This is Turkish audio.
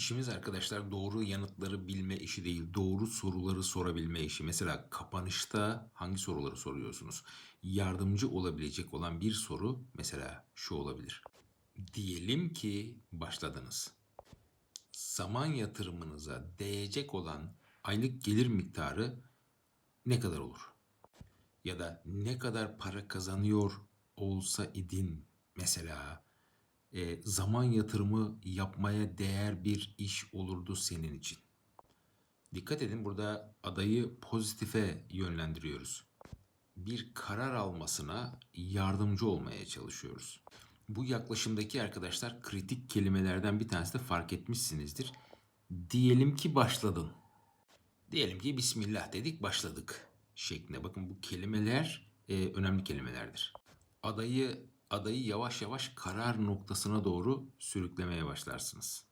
İşimiz arkadaşlar doğru yanıtları bilme işi değil, doğru soruları sorabilme işi. Mesela kapanışta hangi soruları soruyorsunuz? Yardımcı olabilecek olan bir soru mesela şu olabilir. Diyelim ki başladınız. Zaman yatırımınıza değecek olan aylık gelir miktarı ne kadar olur? Ya da ne kadar para kazanıyor olsa idin mesela e, zaman yatırımı yapmaya değer bir iş olurdu senin için. Dikkat edin burada adayı pozitife yönlendiriyoruz. Bir karar almasına yardımcı olmaya çalışıyoruz. Bu yaklaşımdaki arkadaşlar kritik kelimelerden bir tanesi de fark etmişsinizdir. Diyelim ki başladın. Diyelim ki Bismillah dedik başladık şeklinde. Bakın bu kelimeler e, önemli kelimelerdir. Adayı adayı yavaş yavaş karar noktasına doğru sürüklemeye başlarsınız.